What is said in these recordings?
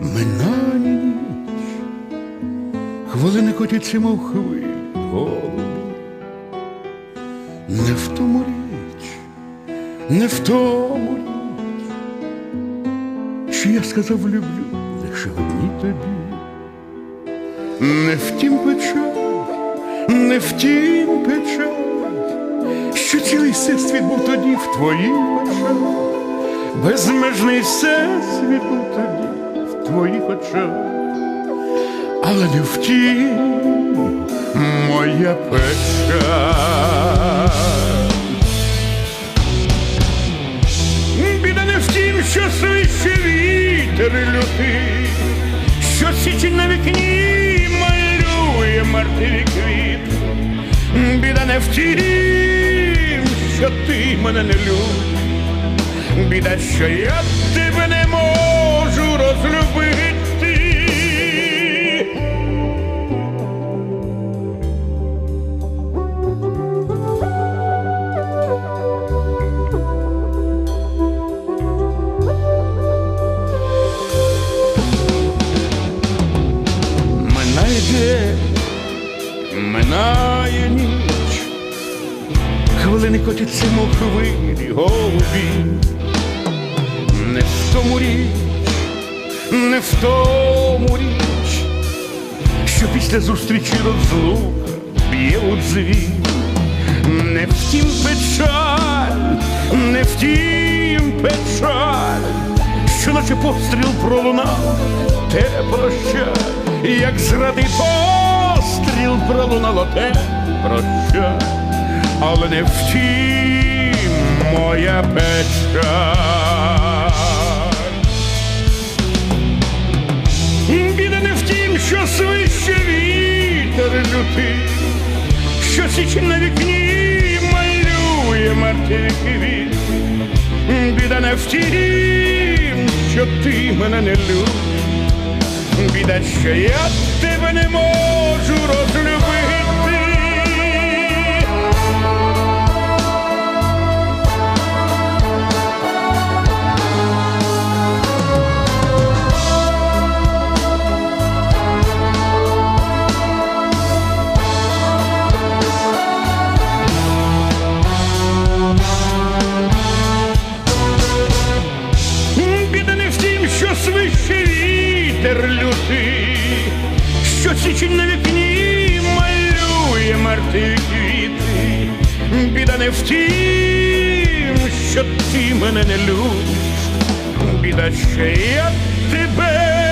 Минає ніч, хвилини котяться, мов хвилі, голубі. Не в тому річ, не в тому річ, що я сказав люблю лише одній тобі. Не втім печаль, не втім печаль, що цілий всесвіт був тоді в твоїх очах, безмежний всесвіт був тоді в твоїх очах, але не втім моя печаль. Біда не в тім, що свище вітер лютий, що січень на вікні малює мертві квіт. Біда не в тім, що ти мене не любиш. Біда, що я тебе не можу розлюбити. Минає день, минає ніч, хвилини котяться, мов хвилі голубі. Не в тому річ, не в тому річ, що після зустрічі розлука б'є у дзвін. Не втім печаль, не втім печаль, що наче постріл пролунав, те прощай, як зради постріл пролунало те прощай, але не втім моя печаль. Вітер що січ на вікні малює мертві квіти. Біда не в тім, що ти мене не любиш. Біда, що я тебе не можу розлюбити. Вітер лютий, що січень на вікні малює мертві квіти. Біда не в тім, що ти мене не любиш. Біда, ще я тебе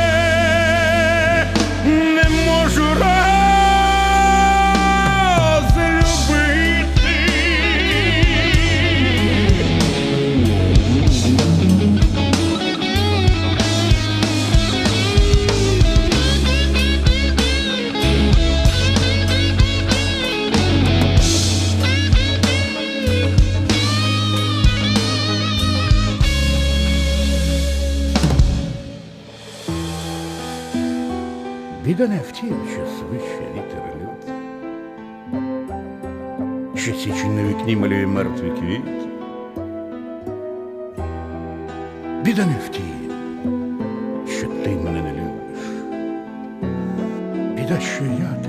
Біда не в тім, що свище вітер лютий, що січень на вікні малює мертві квіти. Біда не в тім, що ти мене не любиш. Біда, що я